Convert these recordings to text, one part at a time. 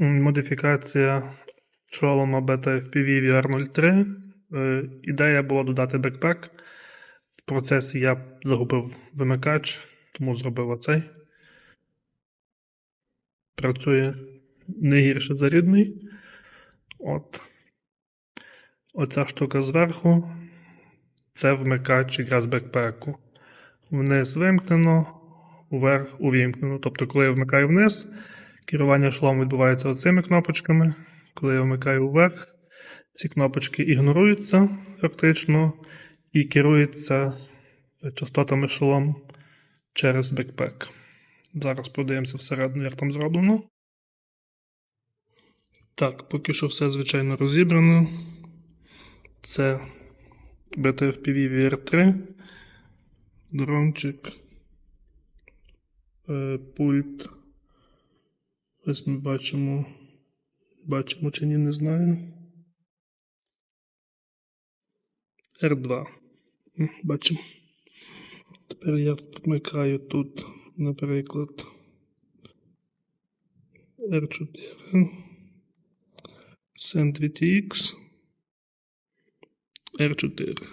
Модифікація шолома Beta FPV VR03. Е, Ідея була додати бекпек. В процесі я загубив вимикач, тому зробив оцей. Працює не гірше за рідний. От. Оця штука зверху. Це вмикач якраз бекпеку. Вниз вимкнено, уверх увімкнено. Тобто, коли я вмикаю вниз, керування шлом відбувається оцими кнопочками. Коли я вмикаю вверх, ці кнопочки ігноруються фактично і керуються частотами шолом через бекпек. Зараз подивимося всередину, як там зроблено. Так, поки що все звичайно розібрано. Це BTFPV VR3, дрончик, е, пульт. Ось ми бачимо. Бачимо чи ні, не знаю. R2. Бачимо. Тепер я вмикаю тут, наприклад, R4. Send VTX. R4.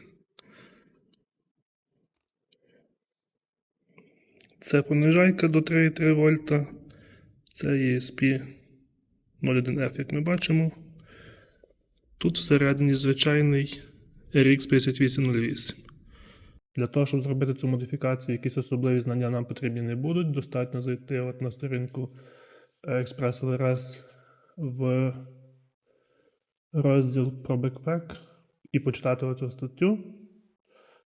Це понижайка до 3,3 вольта. Це ESP 01F, як ми бачимо. Тут всередині звичайний RX 5808. Для того, щоб зробити цю модифікацію, якісь особливі знання нам потрібні не будуть. Достатньо зайти от на сторінку Express LRS в розділ про бекпек і почитати оцю статтю.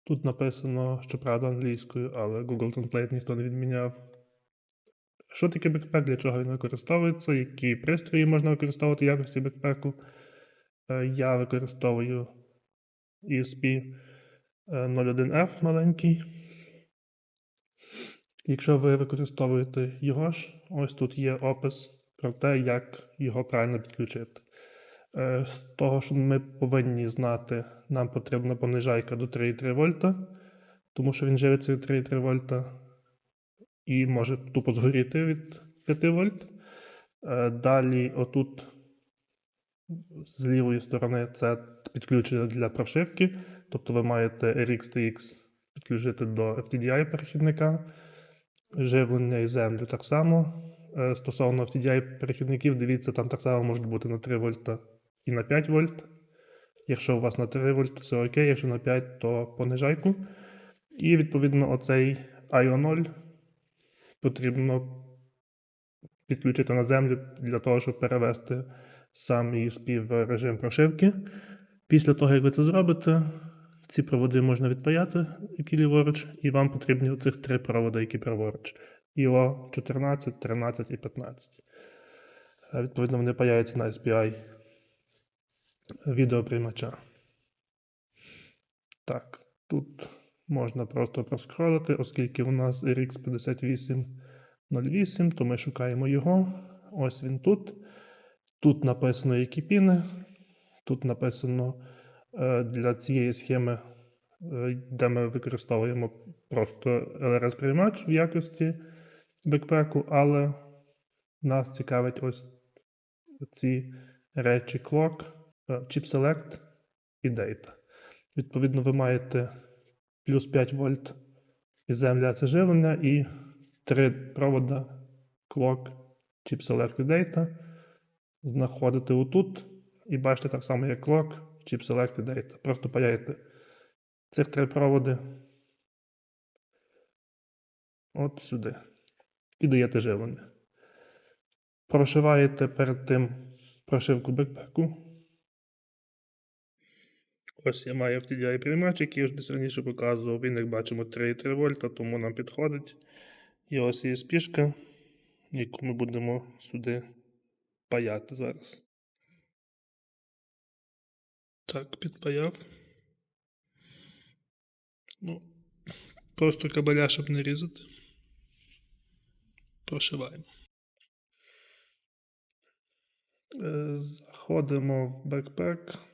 Тут написано, щоправда, англійською, але Google Translate ніхто не відміняв. Що таке бекпек, для чого він використовується, які пристрої можна використовувати в якості бекпеку. Е, Я використовую ESP е, 01F маленький. Якщо ви використовуєте його ж, ось тут є опис про те, як його правильно підключити. Е, З того, що ми повинні знати, нам потрібна понижайка до 3,3 вольта, тому що він живиться від 3,3 вольта і може тупо згоріти від 5 вольт. Е, Далі, отут з лівої сторони, це підключення для прошивки. Тобто ви маєте RX-TX підключити до FTDI перехідника, живлення і землю так само. Е, Стосовно FTDI перехідників, дивіться, там так само можуть бути на 3 вольта і на 5 вольт. Якщо у вас на 3 вольт, це окей, якщо на 5, то понижайку. І відповідно оцей IO 0 потрібно підключити на землю для того, щоб перевести сам ESP в режим прошивки. Після того, як ви це зробите, ці проводи можна відпаяти, які ліворуч, і вам потрібні оцих три проводи, які праворуч. IO 14, 13 і 15. Е, Відповідно, вони паяються на SPI відеоприймача. Так, тут можна просто проскролити, оскільки у нас RX 5808, то ми шукаємо його. Ось він тут. Тут написано які піни. Тут написано е, для цієї схеми, е, де ми використовуємо просто LRS-приймач в якості бекпеку, але нас цікавить ось ці речі clock, е, chip select і data. Відповідно, ви маєте плюс 5 вольт і земля це живлення, і три провода clock, chip select і data. Знаходите отут і бачите так само, як clock, chip select і data. Просто паяєте цих три проводи от сюди. І даєте живлення. Прошиваєте перед тим прошивку бекпеку. Ось я маю FTDI приймач, який я ж десь раніше показував. Він, як бачимо, 3,3 вольта, тому нам підходить. І ось є спішка, яку ми будемо сюди паяти зараз. Так, підпаяв. Ну, просто кабеля, щоб не різати. Прошиваємо. Е, Заходимо в бекпек.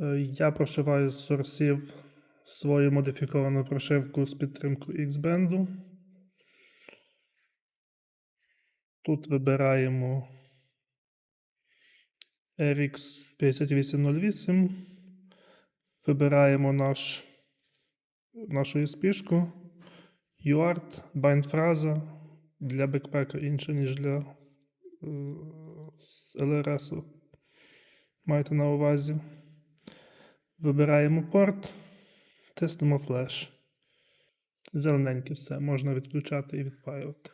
Е, Я прошиваю з сорсів свою модифіковану прошивку з підтримкою X-Band. Тут вибираємо RX 5808. Вибираємо наш, нашу ESP-шку. UART, bind фраза для бекпека інша, ніж для е, LRS. Майте на увазі. Вибираємо порт, тиснемо флеш. Зелененьке все, можна відключати і відпаювати.